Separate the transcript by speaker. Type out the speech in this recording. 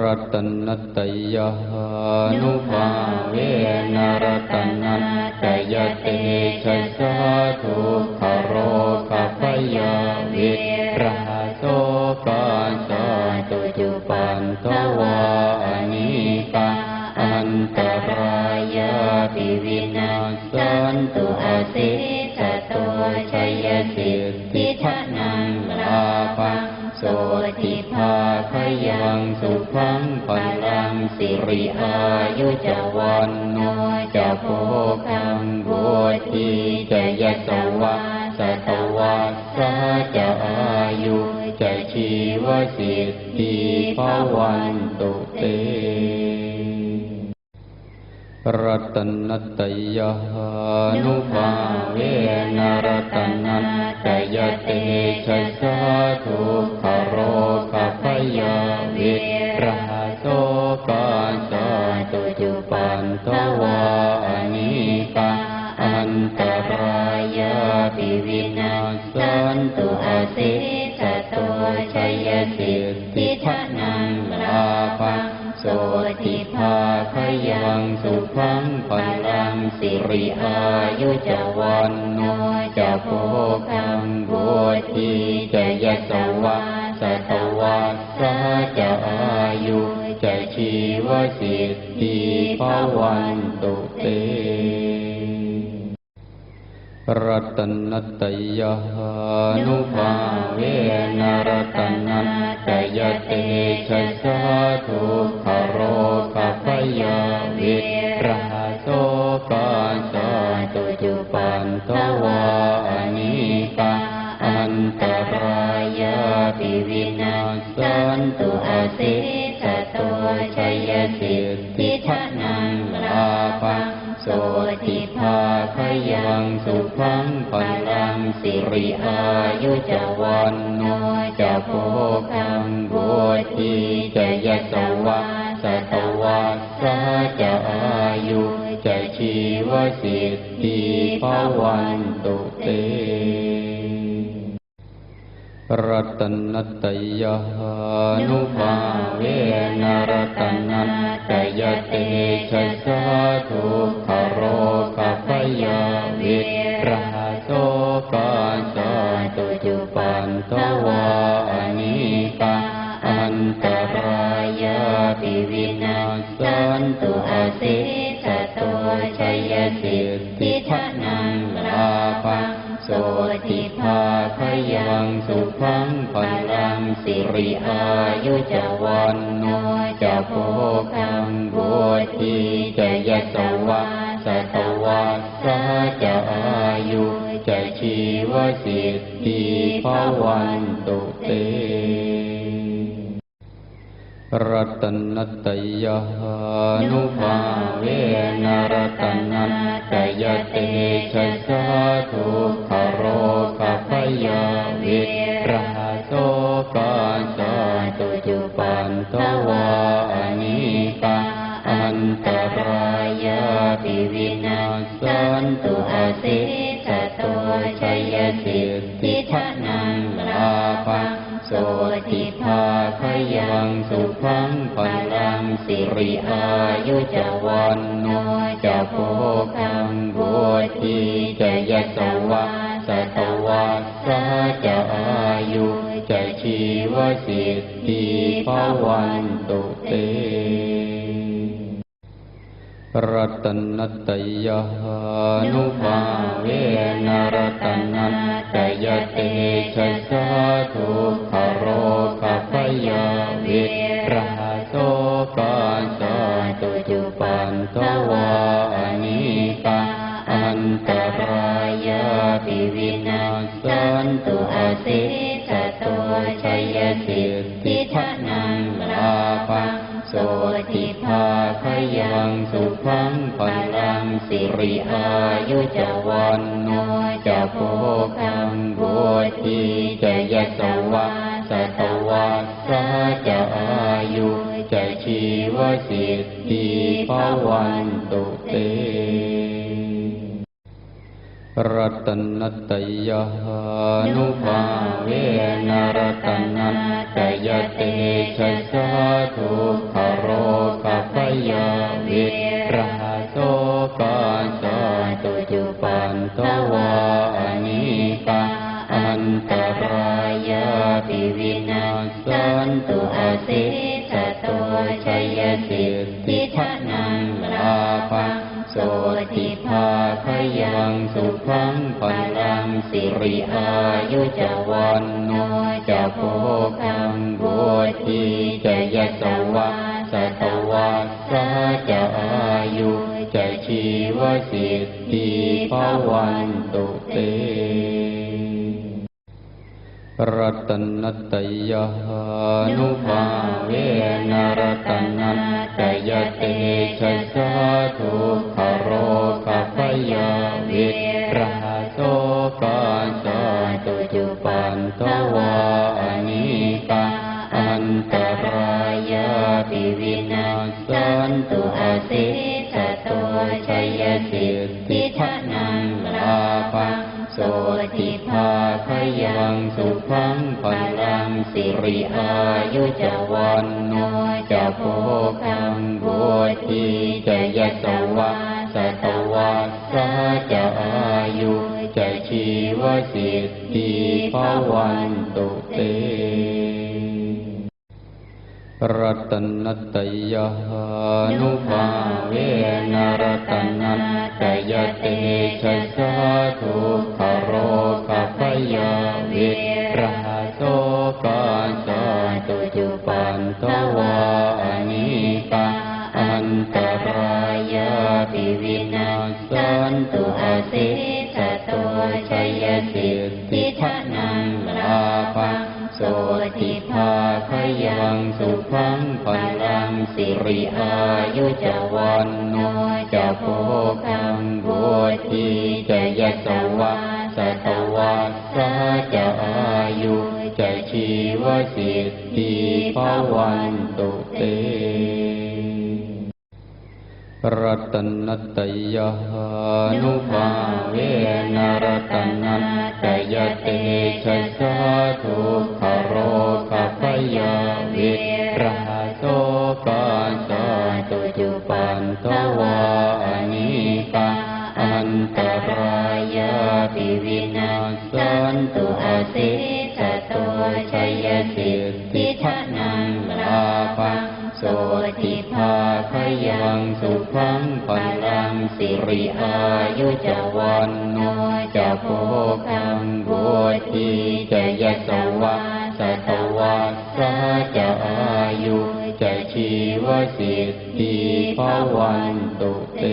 Speaker 1: รัตนตยานุภาเวนรัตนตยเตชะสาธุคโรคพยาวิราโสกาสตุจุปันทวานิกาอันตรายาปิวินาสันตุอาสิส งสุขังพลังสิริอายุจวันโนจะโภคังบุธีจะยะสวะสตวาสาจะอายุจะชีวสิทธิภวันตุเตรัตนตยานุภาเวนรัตนตยเตชะสาธุคโรคพยา วิราโสกาสาตุจุปันทวานิกาอันตรายาปิวินาสันตุอาสิสโตชัยสิทธิทนังลาภังโสติภาคยังสุขังพลังสิริอายุจวันโนจะโภคังบุธีจะยสวะ สตวัสาจะอายุจะชีวสิทธิภวันตุเตรัตนตยานุภาเวนรัตนตยเตชะสาธุ สิสโตชัยสิทธิทานังลาภังโสติภาคยังสุขังพลังสิริอายุจวันโนจะโภคังบุธีจะยสวะสตวาสาจะอายุจะชีวสิทธิภวันตุเต รัตนตยานุภาเวนรัตนตยเตชะสาธุคโรคพยาวิราโสกาสาตุจุปันทวานิกาอันตรายาปิวินาสันตุอาสิสโตชัย ริอายุจวันโนจะโภคังบุธีจะยสวะสตวาสาจะอายุจะชีวสิทธิภวันตุเตรัตนตยานุภาเวนรัตนตยเตชะสา ตรายาปิวินาสันตุอาสิสโตชัยสิทธิทนังลาภังโสติภาคยังสุขังพลังสิริอายุจวันโนจะโภคังบุธีจะยสวะสตวาสาจะอายุจะชีวสิทธิภวันตุเต รัตนตยานุภาเวนรัตนตยเตชะสาธุคโรคพยาวิราโสกาสตุจุปันทวานิกาอันตรายาปิวินาสันตุอาสิสโตชัยสิทธิ ยังสุขังพลังสิริอายุจวันโนจะโภคังบุธีจะยะสวะสตวาสาจะอายุจะชีวสิทธิภวันตุเตรัตนตยานุภาเวนรัตนตยเตชะสาร ปัสส
Speaker 2: ตุจุปันตวาอนิกา
Speaker 1: อันตรายาปิวินา
Speaker 2: สันตุอาสิสัตชัยสิทธิทันังลาภังโสติภาขยังสุขังปลังสิริอายุจวันโนจะโพคังบวตรีจะยสวะสตวะสะจะอา ชีวสิทธิภวันตุเต
Speaker 1: รัตนตยานุภาเวนรัตนัตยเตชะสาธุ สิริอายุจวันโนจะโภคังบุติจะยะสวะสตวัสสะจะอายุจะชีวสิทธิภวันตุเตรัตนตยานุภาเวนรัตนัต นตุอาสิสโตชัยสิทธิทนังลาภังโสติภาคยังสุขังพลังสิริอายุจวันโนจะโภคังบุติจะยสวะสตวัสสะจะอายุจะชีวสิทธิภวันตุ ตรัตนตยานุภาเวนรัตนัตยเตชะสาทุกขโรกัพยาวิราโสกาสาตุจุปันทวาอนิกาอันตรายาปิวินาสันตุอาสิส ยุจวันโนจะโพคังบุติจะยะสวะสัตวัสสะจะอายุจะชีวสิทธิภวันตุเต